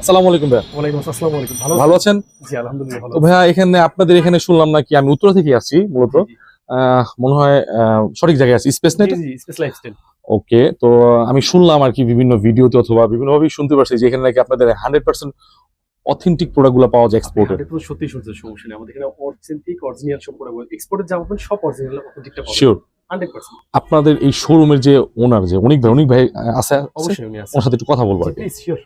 আসসালামু আলাইকুম ভাইয়া। ওয়ালাইকুম আসসালাম আলাইকুম ভালো ভালো আছেন? জি আলহামদুলিল্লাহ ভালো ভাইয়া এখানে আপনাদের এখানে শুনলাম নাকি আমি উত্তরা থেকে আসছি মূলত। মনে হয় সঠিক জায়গায় আছি। Space net G space lifestyle okay তো আমি শুনলাম আর কি বিভিন্ন ভিডিওতে অথবা বিভিন্ন ভাবেই শুনতে পারছি যে এখানে নাকি আপনাদের হান্ড্রেড পার্সেন্ট অথেন্টিক প্রোডাক্টগুলো পাওয়া যায় এক্সপোর্টে এটা পুরো সত্যি সত্যি সমস্যা নেই। আমাদের এখানে অথেন্টিক অরিজিনাল সব প্রোডাক্ট এক্সপোর্টের যা পাবেন সব অরিজিনাল অথেন্টিকটা শিওর আপনাদের এই শোরুমের যে ওনার যে অনেক ভাই অনেক ভাই আহ, আছে? আছে? অবশ্যই উনি আছে। ওনার সাথে একটু কথা বলব আর কি। শিওর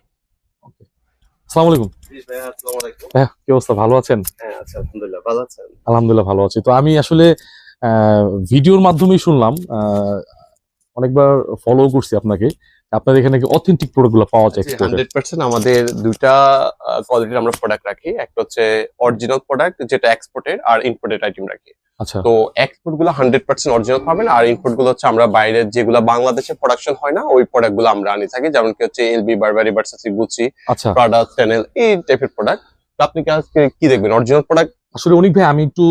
আসসালামু আলাইকুম। ভাইয়া আসসালামু আলাইকুম। ভাইয়া কি অবস্থা? ভালো আছেন? হ্যাঁ আলহামদুলিল্লাহ ভালো আছেন? আলহামদুলিল্লাহ ভালো আছি। তো আমি আসলে ভিডিওর মাধ্যমেই শুনলাম আহ, অনেকবার ফলো করছি আপনাকে। আপনাদের এখানে অথেন্টিক পাওয়া যায় এক্সপোর্টে হান্ড্রেড পার্সেন্ট আমাদের দুইটা কোয়ালিটির আমরা প্রোডাক্ট রাখি। একটা হচ্ছে অরিজিনাল প্রোডাক্ট যেটা এক্সপোর্টেড আর ইম্পোর্টেড আইটেম রাখি। তো এক্সপোর্টগুলো হান্ড্রেড পার্সেন্ট অরিজিনাল পাবেন আর ইম্পোর্টগুলো হচ্ছে আমরা বাইরের যেগুলো বাংলাদেশে প্রোডাকশন হয় না ওই প্রোডাক্টগুলো আমরা আনি থাকি। যেমন কি হচ্ছে এলবি বারবারি ভার্সাসি গুচি আচ্ছা। প্রাডা চ্যানেল এই টাইপের প্রোডাক্ট আপনি কি আজকে কি দেখবেন? অরিজিনাল প্রোডাক্ট আসলে অনেক ভাই আমি একটু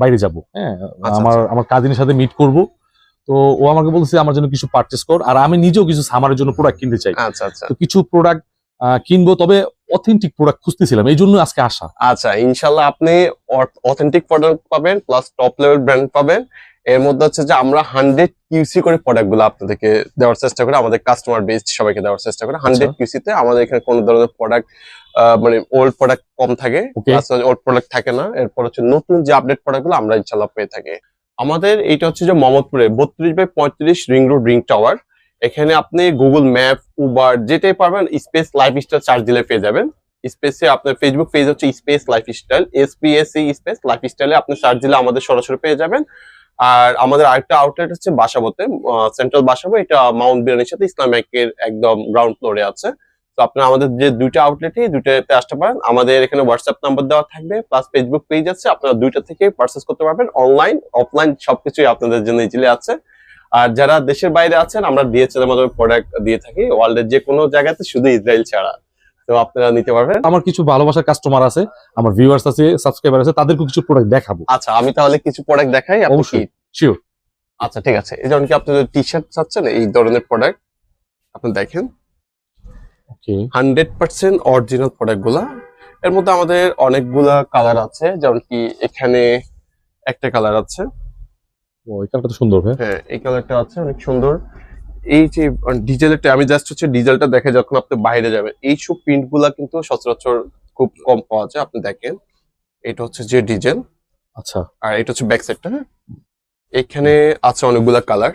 বাইরে যাব হ্যাঁ? আচ্ছা, আমার আমার কাজিনের সাথে মিট করব। তো ও আমাকে বলছে আমার জন্য কিছু পারচেস কর। আর আমি নিজেও কিছু সামারের জন্য প্রোডাক্ট কিনতে চাই। আচ্ছা আচ্ছা। তো কিছু প্রোডাক্ট কিনবো। তবে অথেন্টিক প্রোডাক্ট খুঁজতেছিলাম এই জন্য আজকে আসা। আচ্ছা ইনশাল্লাহ আপনি অথেন্টিক প্রোডাক্ট পাবেন প্লাস টপ লেভেল ব্র্যান্ড পাবেন। এর মধ্যে হচ্ছে যে আমরা হান্ড্রেড কিউসি করে প্রোডাক্টগুলো আপনাদেরকে দেওয়ার চেষ্টা করি আমাদের কাস্টমার বেস সবাইকে দেওয়ার চেষ্টা করি। হান্ড্রেড কিউসিতে আমাদের এখানে কোনো ধরনের প্রোডাক্ট মানে ওল্ড প্রোডাক্ট কম থাকে ওল্ড প্রোডাক্ট থাকে না। এরপর হচ্ছে নতুন যে আপডেট প্রোডাক্টগুলো আমরা ইনশাল্লাহ পেয়ে থাকি। আমাদের এইটা হচ্ছে যে মোহাম্মদপুরে বত্রিশ বাই পঁয়ত্রিশ রিং রোড রিং টাওয়ার এখানে আপনি গুগল ম্যাপ উবার যেটাই পারবেন স্পেস লাইফ স্টাইল চার্জ দিলে পেয়ে যাবেন। স্পেসে আপনার ফেসবুক পেজ হচ্ছে space life style SPSC space life স্টাইলে আপনি সার্চ দিলে আমাদের সরাসরি পেয়ে যাবেন। আর আমাদের আরেকটা আউটলেট হচ্ছে বাসাবোতে সেন্ট্রাল বাসাবো, এটা মাউন্ট বিরিয়ানির সাথে ইসলামিকের একদম গ্রাউন্ড ফ্লোরে আছে। তো আপনারা আমাদের যে দুইটা আউটলেটই দুইটাতে আসতে পারেন। আমাদের এখানে হোয়াটসঅ্যাপ নাম্বার দেওয়া থাকবে প্লাস ফেসবুক পেজ আছে, আপনারা দুইটা থেকে পারচেস করতে পারবেন। অনলাইন অফলাইন সবকিছুই আপনাদের জন্য ইজিলি আছে। আর যারা দেশের বাইরে আছেন আমরা ডিএচএল এর মাধ্যমে প্রোডাক্ট দিয়ে থাকি। ওয়ার্ল্ডের যে কোনো জায়গাতে শুধু ইসরায়েল ছাড়া। তো আপনারা নিতে পারবেন। আমার কিছু ভালোবাসার কাস্টমার আছে আমার ভিউয়ার্স আছে সাবস্ক্রাইবার আছে তাদেরকে কিছু প্রোডাক্ট দেখাবো। আচ্ছা আমি তাহলে কিছু প্রোডাক্ট দেখাই অবশ্যই। শিওর আচ্ছা ঠিক আছে। এই যেমন কি আপনি টি শার্ট চাচ্ছেন এই ধরনের প্রোডাক্ট আপনি দেখেন। হান্ড্রেড পার্সেন্ট অরিজিনাল প্রোডাক্টগুলা এর মধ্যে আমাদের অনেকগুলা কালার আছে যেমন কি এখানে একটা কালার আছে। ও এই কালারটা সুন্দর ভাই। হ্যাঁ এই কালারটা আছে অনেক সুন্দর। এই যে আমি জাস্ট হচ্ছে ডিজেলটা দেখে যখন আপনি বাইরে যাবেন প্রিন্টগুলা কিন্তু সচরাচর খুব কম পাওয়া যায় আপনি দেখেন। এটা হচ্ছে যে ডিজেল আচ্ছা। আর এটা হচ্ছে ব্যাক সাইডটা হ্যাঁ? এখানে আছে অনেকগুলা কালার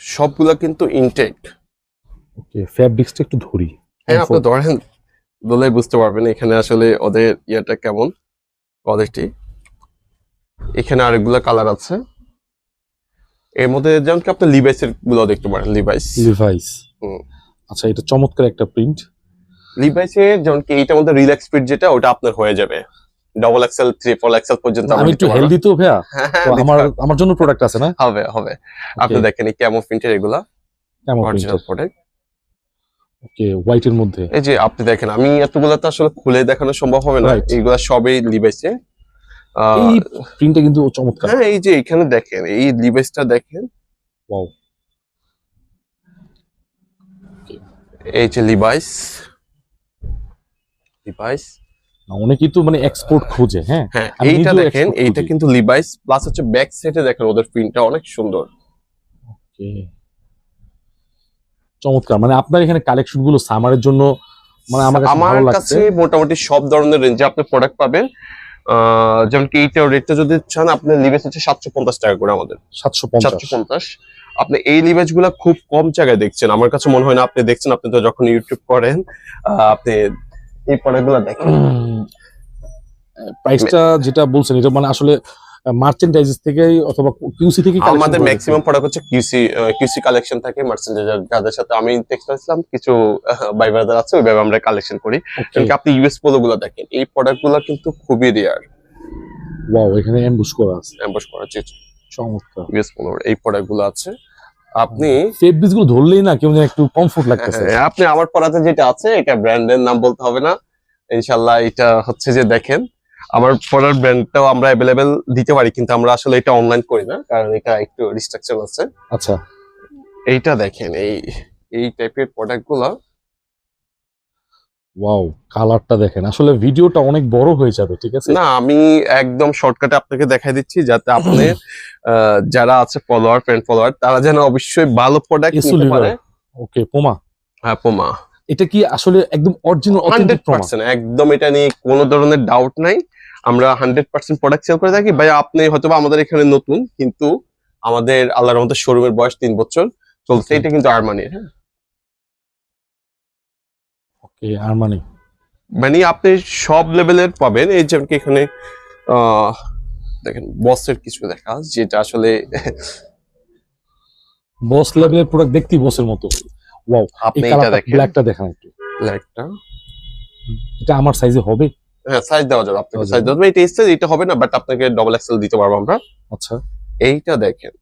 সবগুলা কিন্তু ইনটেক্ট ওকে ফ্যাব্রিক্সটা একটু ধরি। হ্যাঁ আপনি. ধরেন বুঝতে পারবেন এখানে আসলে ওদের ইয়েটা কেমন কোয়ালিটি এখানে আরেকগুলা কালার আছে। এর মধ্যে যেমন কি আপনি লিভাইসেরগুলো দেখতে পারেন লিভাইস লিভাইস হুম। আচ্ছা এটা চমৎকার একটা প্রিন্ট লিভাইসের যেমন কি এইটার মধ্যে রিল্যাক্স ফিট যেটা ওটা আপনার হয়ে যাবে। ডবল এক্সেল ট্রিপল এক্সেল পর্যন্ত আমি একটু। হেলদি তো ভাইয়া? হ্যাঁ, হ্যাঁ, আমার আমার জন্য প্রোডাক্ট আছে না? হবে হবে। আপনি দেখেন এই কেমন প্রিন্টের এগুলা। কেমন অরিজিনাল প্রোডাক্ট ওকে হোয়াইটের মধ্যে। এই যে আপনি দেখেন আমি এতগুলা তো আসলে খুলে দেখানো সম্ভব হবে না. এইগুলা সবই লিভাইসে এই প্রিন্টটা কিন্তু চমৎকার। হ্যাঁ এই যে এখানে দেখেন এই লিভাইসটা দেখেন। Wow. এই যে লিভাইস লিভাইস অনেকেই তো মানে এক্সপোর্ট খোঁজে হ্যাঁ? হ্যাঁ এইটা দেখেন এইটা কিন্তু লিভাইস প্লাস হচ্ছে ব্যাক সাইডে দেখেন ওদের প্রিন্টটা অনেক সুন্দর। Okay. চমৎকার মানে আপনার এখানে কালেকশনগুলো সামারের জন্য মানে আমার কাছে মোটামুটি সব ধরনের রেঞ্জে আপনি প্রোডাক্ট পাবেন। যেমন কি এইটার রেটটা যদি চান আপনার লিভেজ হচ্ছে সাতশো পঞ্চাশ টাকা করে আমাদের। সাতশো পঞ্চাশ। সাতশো পঞ্চাশ। আপনি এই লিভেজগুলা খুব কম জায়গায় দেখছেন। আমার কাছে মনে হয় না আপনি দেখছেন আপনি তো যখন ইউটিউব করেন আহ, আপনি এই প্রোডাক্টগুলা দেখেন। প্রাইসটা যেটা বলছেন এটা মানে আসলে মার্চেন্টাইজেস থেকে অথবা কিউসি থেকে আমাদের ম্যাক্সিমাম প্রোডাক্ট হচ্ছে কিউসি কিউসি কালেকশন থাকে মার্চেন্ডাইজার যাদের সাথে আমি টেক্সটাইল ইসলাম কিছু বাই ব্রাদার আছে ওইভাবে আমরা কালেকশন করি। কিন্তু আপনি ইউএস পোলো গুলো দেখেন এই প্রোডাক্টগুলো কিন্তু খুবই রেয়ার Wow, এখানে এমবুশ করা আছে। অ্যাম্বাস করা চমৎকার। ইউএস পোলোর এই প্রোডাক্টগুলো আছে। আপনি ফেব্রিক্সগুলো ধরলেই না কেমন একটু কমফোর্ট লাগতেছে। হ্যাঁ, আপনি আমার পড়াতে যেটা আছে এটা ব্র্যান্ডের নাম বলতে হবে না। ইনশাল্লাহ এটা হচ্ছে যে দেখেন আমার পড়ার ব্র্যান্ডটাও আমরা অ্যাভেলেবেল দিতে পারি কিন্তু আমরা আসলে এটা অনলাইন করি না কারণ এটা একটু রিস্ট্রাকচার আছে। আচ্ছা। এইটা দেখেন এই এই টাইপের প্রোডাক্টগুলো। ওয়াও কালারটা দেখেন। আসলে ভিডিওটা অনেক বড় হয়ে যাবে ঠিক আছে? না আমি একদম শর্টকাটে আপনাকে দেখাই দিচ্ছি যাতে আপনি যারা আছে ফলোয়ার ফ্রেন্ড ফলোয়ার তারা যেন অবশ্যই ভালো প্রোডাক্ট নিতে পারে। ওকে পোমা হ্যাঁ পোমা এটা কি আসলে একদম অরিজিনাল অথেন্টিক পার্সেন্ট একদম এটা নিয়ে কোনো ধরনের ডাউট নাই। আমরা হান্ড্রেড পার্সেন্ট প্রোডাক্ট সেল করে থাকি। ভাই আপনি হয়তো আমাদের এখানে নতুন কিন্তু আমাদের আল্লাহর রহমতে শোরুমের বয়স তিন বছর। চলছে এটা কিন্তু আরমানির হ্যাঁ। ওকে আরমানি মানে আপনি সব লেভেলের পাবেন। এই যেমন কি এখানে দেখেন বসের কিছু দেখা যেটা আসলে বস লেভেলের প্রোডাক্ট দেখতেই বসের মতো। ওয়াও আপনি এটা দেখেন। ব্ল্যাকটা দেখান একটু। ব্ল্যাকটা এটা আমার সাইজে হবে? হ্যাঁ সাইজ দেওয়া যাবে। আপনাকে সাইজ দেওয়া যাবে। এটা এসছে এটা হবে না বাট আপনাকে ডবল এক্সেল দিতে পারব আমরা। আচ্ছা। এইটা দেখেন।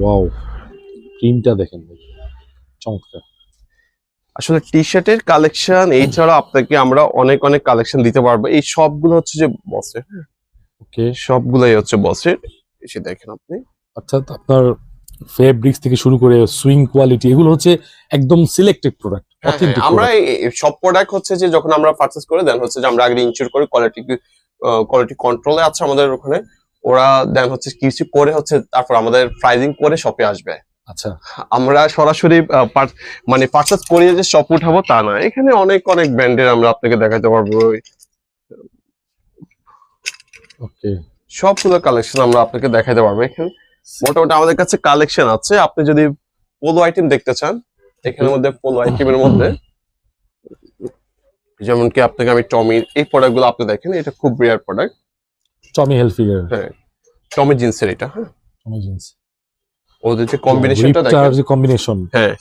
ওয়াও প্রিন্টটা দেখেন। চমৎকার। আসলে টি শার্টের কালেকশন এছাড়া আপনাকে আমরা অনেক অনেক কালেকশন দিতে পারব। এই সবগুলো হচ্ছে যে বসের ওকে সবগুলোই হচ্ছে বসের এসে দেখেন আপনি। অর্থাৎ আপনার ফেব্রিক্স থেকে শুরু করে সুইং কোয়ালিটি এগুলো হচ্ছে একদম সিলেক্টেড প্রোডাক্ট হ্যাঁ, অথেন্টিক হ্যাঁ, আমরা সব প্রোডাক্ট হচ্ছে যে যখন আমরা পারচেস করে দেন হচ্ছে যে আমরা আগে ইনশিওর করি কোয়ালিটি কোয়ালিটি কন্ট্রোলে আছে আমাদের ওখানে। ওরা দেন হচ্ছে কিছু করে হচ্ছে তারপর আমাদের প্রাইজিং করে শপে আসবে। আচ্ছা। আমরা সরাসরি মানে পারচেস করিয়ে যে শপ উঠাবো তা না। এখানে অনেক অনেক ব্র্যান্ডের আমরা আপনাকে দেখাতে পারব। ওকে সবগুলো কালেকশন আমরা আপনাকে দেখাতে পারব। এখানে মোটামুটি আমাদের কাছে কালেকশন আছে। আপনি যদি পোলো আইটেম দেখতে চান এখানের মধ্যে পোলো আইটেমের মধ্যে যেমন কি আপনাকে আমি টমির এই প্রোডাক্টগুলো আপনি দেখেন এটা খুব রেয়ার প্রোডাক্ট টমি হেলফিগার হ্যাঁ টমি জিন্সের এটা হ্যাঁ। টমি জিন্স ওদের যে কম্বিনেশনটা দেখেন। যে কম্বিনেশন হ্যাঁ।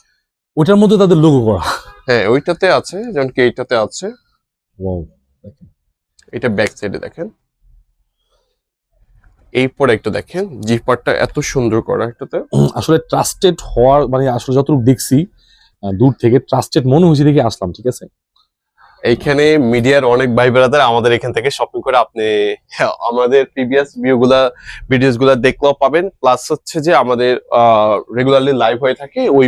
ওটার মধ্যে তাদের লোগো করা। হ্যাঁ ওইটাতে আছে যেমন কি এইটাতে আছে। ওয়াও এটা ব্যাক সাইডে দেখেন। এই প্রোডাক্টটা দেখেন জিপারটা এত সুন্দর করা একটাতে। আসলে ট্রাস্টেড হওয়ার মানে আসলে যতটুকু দেখছি দূর থেকে ট্রাস্টেড মনে হয়েছে দেখে আসলাম ঠিক আছে? এইখানে মিডিয়ার অনেক ভাই বেড়াদার আমাদের এখান থেকে শপিং করে আপনি হ্যাঁ, আমাদের প্রিভিয়াস ভিউ গুলা ভিডিওসগুলা দেখলেও পাবেন। প্লাস হচ্ছে যে আমাদের রেগুলারলি লাইভ হয়ে থাকে ওই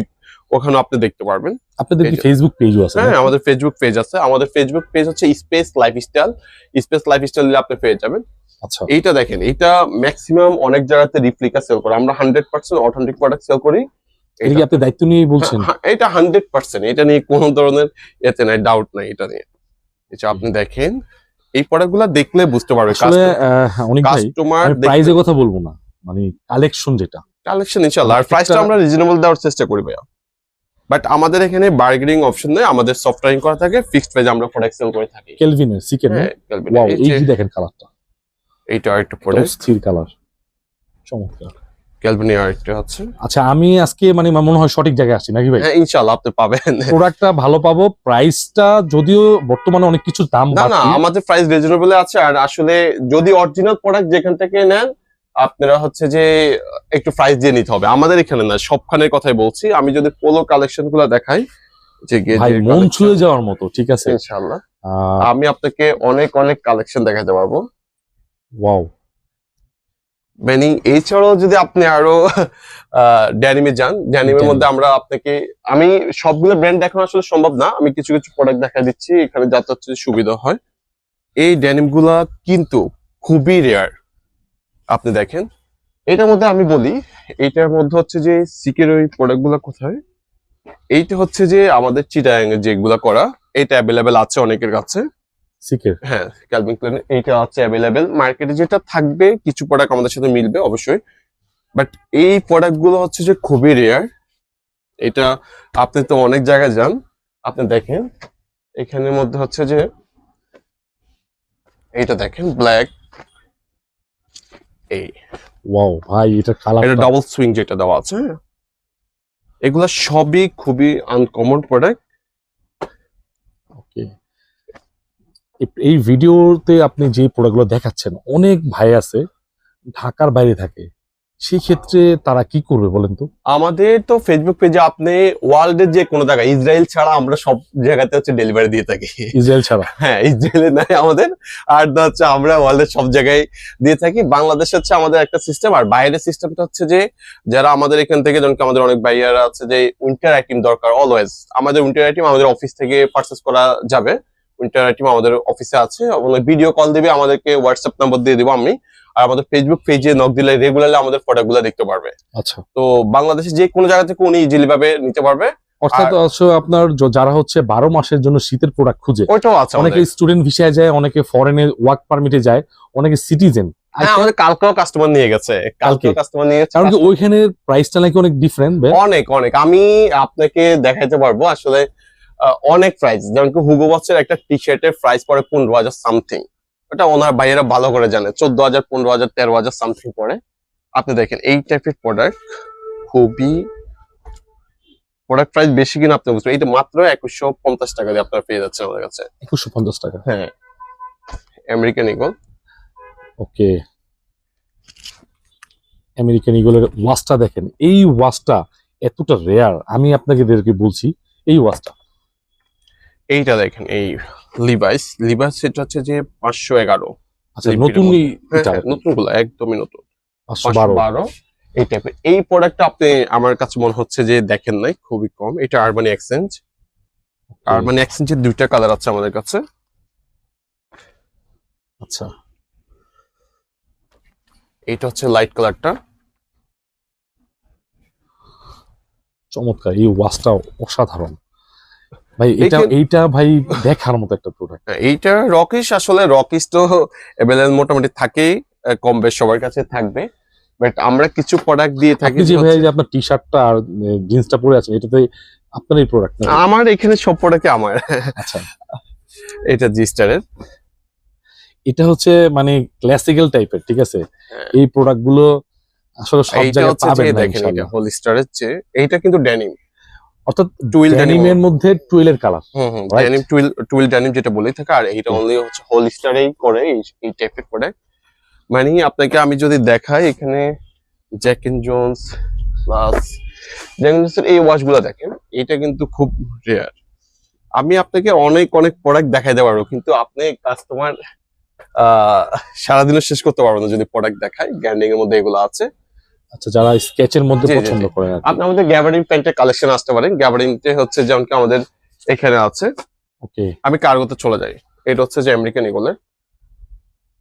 ওখানে আপনি দেখতে পারবেন। আপনাদের ফেসবুক পেজও আছে হ্যাঁ আমাদের ফেসবুক পেজ আছে। আমাদের ফেসবুক পেজ হচ্ছে স্পেস লাইফস্টাইল স্পেস লাইফস্টাইল দিলে আপনি পেয়ে যাবেন। আচ্ছা। এইটা দেখেন এটা ম্যাক্সিমাম অনেক জায়গাতে রিপ্লিকা সেল করে। আমরা hundred percent authentic product sell করি। এটা আপনি দায়িত্ব নিয়ে বলছেন? হ্যাঁ, এটা হান্ড্রেড পার্সেন্ট এটা নিয়ে কোনো ধরনের এতে নাই ডাউট নাই এটা নিয়ে। এটা আপনি দেখেন এই প্রোডাক্টগুলা দেখলে বুঝতে পারবে আসলে আহ, অনেক কাস্টমার প্রাইজের কথা বলব না। মানে কালেকশন যেটা। কালেকশন ইনশাআল্লাহ আর প্রাইসটা আমরা রিজনেবল দেওয়ার চেষ্টা করি ভাইয়া। বাট আমাদের এখানে বার্গেনিং অপশন নেই আমাদের সফটওয়্যারিং করা থাকে ফিক্সড প্রাইস আমরা প্রোডাক্ট সেল করে থাকি। কেলভিনের সিকেন ওয়াও এই যে- দেখেন কালারটা এইটা আরেকটা প্রোডাক্ট স্থির কালার চমৎকার। ক্যালভিনি আরেকটা আছে আচ্ছা আমি আজকে মানে মনে হয় সঠিক জায়গায় আসছি নাকি ভাই? হ্যাঁ ইনশাআল্লাহ আপনি পাবেন। প্রোডাক্টটা ভালো পাবো প্রাইসটা যদিও বর্তমানে অনেক কিছু দাম না না আমাদের প্রাইস রিজনেবল আছে আর আসলে যদি অরিজিনাল প্রোডাক্ট যেখান থেকে নেন আপনারা হচ্ছে যে একটু প্রাইস দিয়ে নিতে হবে। আমাদের এখানে না সবখানের কথাই বলছি। আমি যদি পোলো কালেকশনগুলো দেখাই মন ছুঁয়ে যাওয়ার মতো ঠিক আছে? ইনশাআল্লাহ। আমি আপনাকে অনেক অনেক কালেকশন দেখাতে পারব। ওয়াও। মানে এছাড়াও যদি আপনি আরও ড্যানিমে যান ড্যানিমের। মধ্যে আমরা আপনাকে আমি সবগুলো ব্র্যান্ড দেখানো আসলে সম্ভব না। আমি কিছু কিছু প্রোডাক্ট দেখা দিচ্ছি এখানে যাতে হচ্ছে সুবিধা হয়। এই ড্যানিমগুলা কিন্তু খুবই রেয়ার আপনি দেখেন। এটার মধ্যে আমি বলি এইটার মধ্যে হচ্ছে যে সিকের ওই প্রোডাক্টগুলো কোথায়? এইটা হচ্ছে যে আমাদের চিটাং যেগুলা করা এটা অ্যাভেলেবেল আছে অনেকের কাছে। সিকের? হ্যাঁ ক্যালভিন ক্লেন এইটা আছে অ্যাভেলেবেল মার্কেটে যেটা থাকবে কিছু প্রোডাক্ট আমাদের সাথে মিলবে অবশ্যই। বাট এই প্রোডাক্টগুলো হচ্ছে যে খুবই রেয়ার এটা আপনি তো অনেক জায়গায় যান। আপনি দেখেন এখানের মধ্যে হচ্ছে যে এইটা দেখেন ব্ল্যাক এই। ওয়াও ভাই এটা কালার এটা ডাবল সুইং যেটা দেওয়া আছে। হ্যাঁ? এগুলা সবই খুবই আনকমন প্রোডাক্ট ওকে এই ভিডিওতে আপনি যে প্রোডাক্টগুলো দেখাচ্ছেন অনেক ভাই আছে ঢাকার বাইরে থাকে। সেই ক্ষেত্রে তারা কি করবে বলেন তো? আমাদের তো ফেসবুক পেজে আপনি ওয়ার্ল্ডের যে কোনো জায়গায় ইসরায়েল ছাড়া আমরা সব জায়গাতে হচ্ছে ডেলিভারি দিয়ে থাকি। ইসরায়েল ছাড়া? হ্যাঁ ইসরায়েলে নাই আমাদের। আর হচ্ছে আমরা ওয়ার্ল্ডের সব জায়গায় দিয়ে থাকি। বাংলাদেশ হচ্ছে আমাদের একটা সিস্টেম আর বাইরের সিস্টেমটা হচ্ছে যে যারা আমাদের এখান থেকে যেমন আমাদের অনেক বাইয়ারা আছে যে উইন্টার আইটেম দরকার অলওয়েজ আমাদের উইন্টার আইটেম আমাদের অফিস থেকে পারচেস করা যাবে। আমাদের অফিসে আছে ভিডিও কল দিবে আমাদেরকে হোয়াটসঅ্যাপ নাম্বার দিয়ে দেবো আমি আর আমাদের ফেসবুক পেজে নক দিলে রেগুলারলি আমাদের প্রোডাক্টগুলো দেখতে পারবে। আচ্ছা। তো বাংলাদেশে যে কোনো জায়গা থেকে উনি ইজিলি ভাবে নিতে পারবে। অর্থাৎ আপনার যারা হচ্ছে বারো মাসের জন্য শীতের প্রোডাক্ট খুঁজে ওইটাও আছে অনেকে স্টুডেন্ট ভিসায় যায় অনেকে ফরেনে ওয়ার্ক পারমিটে যায় অনেকে সিটিজেন হ্যাঁ, আমাদের কালকেও কাস্টমার নিয়ে গেছে। কালকেও? কাস্টমার নিয়ে গেছে। কারণ কি ওইখানে প্রাইসটা নাকি অনেক ডিফারেন্ট অনেক অনেক। আমি আপনাকে দেখাইতে পারব আসলে অনেক প্রাইস যেমন কি হুগো বক্সের একটা টি শার্টের প্রাইস পড়ে পনেরো হাজার সামথিং ওটা ওনার ভাইয়েরা ভালো করে জানে। চোদ্দ হাজার পনেরো হাজার তেরো হাজার সামথিং পড়ে। আপনি দেখেন এই টাইপের প্রোডাক্ট খুবই প্রোডাক্ট প্রাইস বেশি কিনা আপনি বুঝবেন এইটা মাত্র একুশশো পঞ্চাশ টাকা দিয়ে আপনার পেয়ে যাচ্ছেন আমাদের কাছে। একুশশো পঞ্চাশ টাকা। হ্যাঁ। American Eagle okay. আমেরিকান ইগলের ওয়াচটা দেখেন। এই ওয়াচটা এতটা রেয়ার আমি আপনাকে বলছি এই ওয়াচটা এইটা দেখেন এই লিভাইস লিভাইস সেটা হচ্ছে যে পাঁচশো এগারো। আচ্ছা নতুনগুলো একদমই নতুন। পাঁচশো বারো। এই টাইপের এই প্রোডাক্টটা আপনি আমার কাছে মনে হচ্ছে যে দেখেন নাই খুবই কম। এটা আরবানি এক্সচেঞ্জ আরবানি এক্সচেঞ্জের দুইটা কালার আছে আমাদের কাছে। আচ্ছা। এটা হচ্ছে লাইট কালারটা চমৎকার এই ওয়াচটা অসাধারণ। ভাই এটা এইটা ভাই দেখার মতো একটা প্রোডাক্ট এইটা রকিশ আসলে রকিশ তো অ্যাভেলেবল মোটামুটি থাকেই কম বেশ সবার কাছে থাকবে। বাট আমরা কিছু প্রোডাক্ট দিয়ে থাকি যে ভাই আপনার টি শার্টটা আর জিন্সটা পরে আছেন এটাতে আপনার এই প্রোডাক্ট আমার এখানে সব প্রোডাক্টই আমার। আচ্ছা। এটা জিস্টারের এটা হচ্ছে মানে ক্লাসিক্যাল টাইপের ঠিক আছে? হ্যাঁ। এই প্রোডাক্টগুলো আসলে সব জায়গায় পাবেন না দেখেন এটা। হোলিস্টারের চেয়ে এইটা কিন্তু ডেনিম অর্থাৎ টুইল ডেনিমের মধ্যে colour hmm hmm. Denim twill twill denim যেটা বলেই থাকে আর এইটা অনলি হচ্ছে হোলিস্টারেই করে এই টাইপের প্রোডাক্ট মানে আপনাকে আমি যদি দেখাই এখানে Jack and Jones plus Jack and জোন্সের এই ওয়াচগুলো দেখেন এটা কিন্তু খুব রেয়ার আমি আপনাকে অনেক অনেক প্রোডাক্ট দেখাই দিতে পারব কিন্তু আপনি কাস্টমার আহ সারাদিনও শেষ করতে পারব না যদি প্রোডাক্ট দেখায় গ্যান্ডিং এর মধ্যে এগুলো আছে। আচ্ছা যারা স্কেচের মধ্যে পছন্দ। করেন আর আপনি আমাদের গ্যাবারিং প্যান্টের কালেকশন আসতে পারেন। গ্যাবারিংতে হচ্ছে যেমন কি আমাদের এখানে আছে। ওকে। আমি কার্গোতে চলে যাই। এটা হচ্ছে যে আমেরিকান ইগলের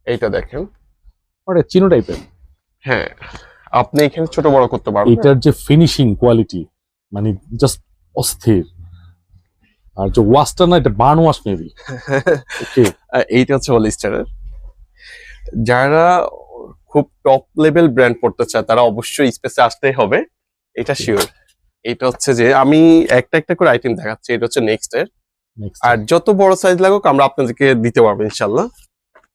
এইটা দেখেন। ওটা চিনো টাইপের হ্যাঁ। আপনি এখানে ছোট বড় করতে পারবেন। এটার যে ফিনিশিং কোয়ালিটি মানে জাস্ট অস্থির। আর যে ওয়াশটা না এটা বার্ন ওয়াশ মেবি ওকে এইটা হচ্ছে হলিস্টারের যারা খুব টপ লেভেল ব্র্যান্ড পড়তে চায় তারা অবশ্যই স্পেসে আসতেই হবে এটা শিওর এটা হচ্ছে যে আমি একটা একটা করে আইটেম দেখাচ্ছি এটা হচ্ছে নেক্সট এর। আর যত বড় সাইজ লাগুক আমরা আপনাদেরকে দিতে পারব ইনশাল্লাহ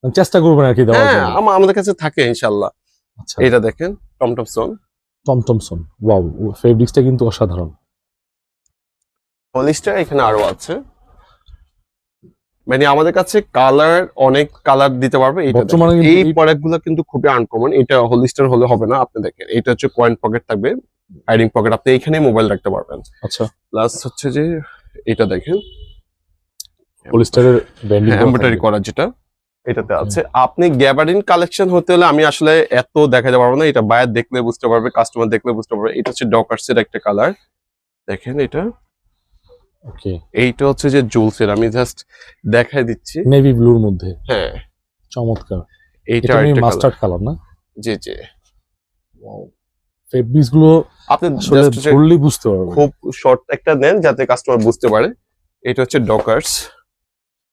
চেষ্টা করবেন আর কি হ্যাঁ আমাদের কাছে থাকে ইনশাল্লাহ আচ্ছা। এটা দেখেন টমটমসন টমটম টমসন ওয়াও ফেব্রিক্সটা কিন্তু অসাধারণ। হলিস্টার এখানে আরও আছে। মানে আমাদের কাছে কালার অনেক কালার দিতে পারবে। বর্তমানে এই এই- প্রোডাক্টগুলো কিন্তু খুবই আনকমন এটা হলিস্টার হলে হবে না আপনি দেখেন। এটা হচ্ছে কয়েন পকেট থাকবে হাইডিং পকেট আপনি এখানে মোবাইল রাখতে পারবেন। আচ্ছা। প্লাস হচ্ছে যে এটা দেখেন পলিস্টারের ব্যান্ডিং এমব্রয়ডারি করা যেটা এটাতে আছে। আপনি গ্যাবারিন কালেকশন হতে হলে আমি আসলে এত দেখাতে পারব না এটা বায়ার দেখলে বুঝতে পারবে কাস্টমার দেখলে বুঝতে পারবে। এটা হচ্ছে ডকার্স এর একটা কালার দেখেন এটা। ওকে এইটা হচ্ছে যে জুলসের আমি জাস্ট দেখাই দিচ্ছি। নেভি ব্লুর মধ্যে। হ্যাঁ। চমৎকার। এইটা একটা মাস্টার্ড কালার না? জি জি। ফেব্রিক্সগুলো আপনি ধরলেই বুঝতে পারবেন। খুব শর্ট একটা নেন যাতে কাস্টমার বুঝতে পারে। এটা হচ্ছে ডকার্স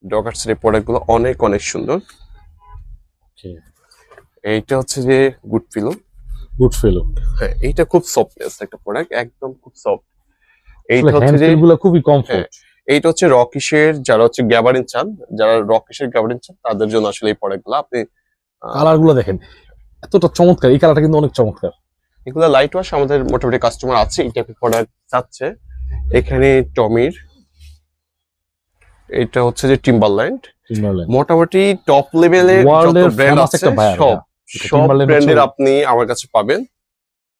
ডকার্স এর প্রোডাক্টগুলো অনেক অনেক সুন্দর. এইটা হচ্ছে যে গুড ফিলো গুড ফেলো হ্যাঁ এইটা খুব সফটনেস একটা প্রোডাক্ট একদম খুব সফট এইটা হচ্ছে হ্যান্ড যে গুলো খুবই কমফোর্ট এইটা হচ্ছে রকিশের যারা হচ্ছে গ্যাবারিন চান যারা রকিশের গ্যাবারিন চান তাদের জন্য আসলে এই আপনি দেখেন এতটা চমৎকার এই কালারটা কিন্তু অনেক চমৎকার। এগুলো লাইট ওয়াশ আমাদের মোটামুটি কাস্টমার আছে এই টাইপের প্রোডাক্ট চাচ্ছে। এখানে টমির এটা হচ্ছে যে টিম্বারল্যান্ড মোটামুটি টপ লেভেলে যত ব্র্যান্ড আছে সব সব ব্র্যান্ডের আপনি আমার কাছে পাবেন।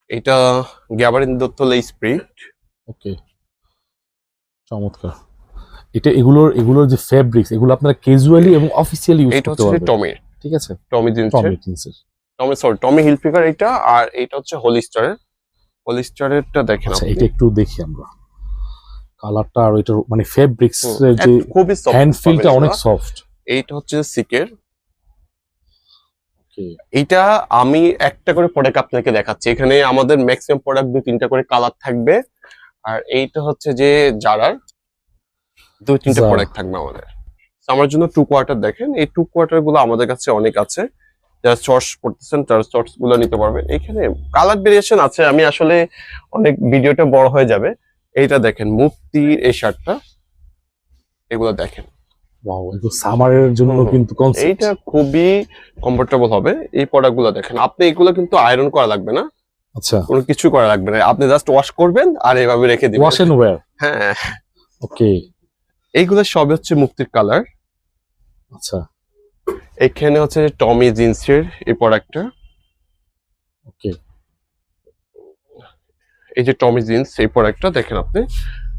এটা গ্যাবারিন দত্ত স্প্রে ওকে চমৎকার। এটা এগুলোর এগুলোর যে ফেব্রিক্স এগুলো আপনারা ক্যাজুয়ালি এবং অফিসিয়ালি ইউজ করতে পারবেন। এটা হচ্ছে টমি ঠিক আছে? টমি জিন্সের। টমি টিন্সের টমি সরি টমি হিলফিগার এটা আর এটা হচ্ছে হোলিস্টারের হলিস্টারেরটা দেখেন আচ্ছা এটা একটু দেখি আমরা। কালারটা আর এটার মানে ফেব্রিক্স এর যে খুবই soft হ্যান্ড ফিলটা অনেক সফট এইটা হচ্ছে সিকের ওকে এইটা আমি একটা করে প্রোডাক্ট আপনাকে দেখাচ্ছি। এখানে আমাদের ম্যাক্সিমাম প্রোডাক্ট দুই তিনটা করে কালার থাকবে। আর এইটা হচ্ছে যে জারার দুই তিনটা প্রোডাক্ট থাকবে আমাদের। আমার জন্য টু কোয়ার্টার দেখেন এই টু কোয়ার্টারগুলো আমাদের কাছে অনেক আছে। যারা শর্টস পড়তেছেন তারা শর্টসগুলো নিতে পারবেন। এখানে কালার ভেরিয়েশন আছে আমি আসলে অনেক ভিডিওটা বড় হয়ে যাবে। এইটা দেখেন মুক্তির এই শার্টটা এগুলো দেখেন। সামারের জন্য। কিন্তু এইটা খুবই কমফোর্টেবল হবে। এই প্রোডাক্টগুলো দেখেন আপনি এগুলো কিন্তু আয়রন করা লাগবে না। আচ্ছা। কোনো কিছু করা লাগবে না। আপনি জাস্ট ওয়াশ করবেন আর এভাবে রেখে দিবেন। ওয়াশ এন্ড ওয়্যার হ্যাঁ। ওকে। এইগুলো সবই হচ্ছে মুক্তির কালার আচ্ছা। এখানে হচ্ছে টমি জিন্সের এই প্রোডাক্টটা ওকে। এই যে টমি জিন্স এই প্রোডাক্টটা দেখেন আপনি।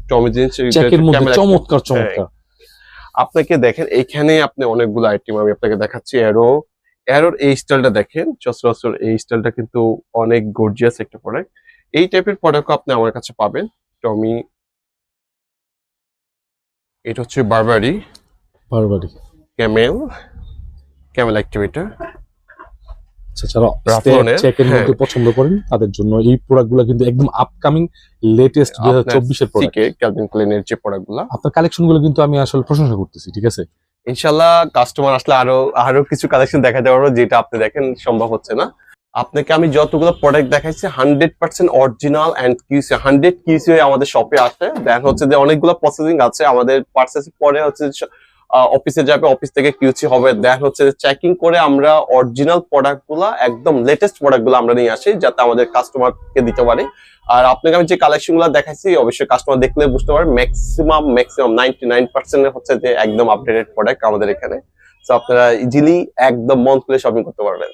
টমি জিন্স চেকের মধ্যে চমৎকার চমৎকার। আপনাকে দেখেন এইখানে আপনি অনেকগুলো আইটেম আমি আপনাকে দেখাচ্ছি। অ্যারো অ্যারোর এই স্টাইলটা দেখেন সচরাচর এই স্টাইলটা কিন্তু অনেক গর্জিয়াস একটা প্রোডাক্ট এই টাইপের প্রোডাক্ট আপনি আমার কাছে পাবেন। টমি এটা হচ্ছে বারবারি বারবারই ক্যামেল ক্যামেল অ্যাক্টিভেটর আচ্ছা যারা চেকের হ্যাঁ। মধ্যে পছন্দ করেন তাদের জন্য এই প্রোডাক্টগুলো কিন্তু একদম আপকামিং লেটেস্ট দুই হাজার চব্বিশের প্রোডাক্ট ক্যালভিন ক্লেনের যে প্রোডাক্টগুলো আপনার কালেকশনগুলো কিন্তু আমি আসলে প্রশংসা করতেছি ঠিক আছে? ইনশাল্লাহ কাস্টমার আসলে আরও আরও কিছু কালেকশন দেখাতে পারব যেটা আপনি দেখেন সম্ভব হচ্ছে না। আপনাকে আমি যতগুলো প্রোডাক্ট দেখাইছি hundred percent original and QC hundred QC আমাদের শপে আসে। দেন হচ্ছে যে অনেকগুলো প্রসেসিং আছে, আমাদের পার্সেস পরে হচ্ছে অফিসে যাবে অফিস থেকে কিউসি হবে। দেন হচ্ছে চেকিং করে আমরা অরিজিনাল প্রোডাক্টগুলা একদম লেটেস্ট প্রোডাক্টগুলো আমরা নিয়ে আসি, যাতে আমাদের কাস্টমারকে দিতে পারি। আর আপনাকে আমি যে কালেকশনগুলো দেখাইছি, অবশ্যই কাস্টমার দেখলে বুঝতে পারবেন maximum maximum ninety nine percent হচ্ছে যে একদম আপডেটেড প্রোডাক্ট আমাদের এখানে। তো আপনারা ইজিলি একদম মন শপিং করতে পারবেন।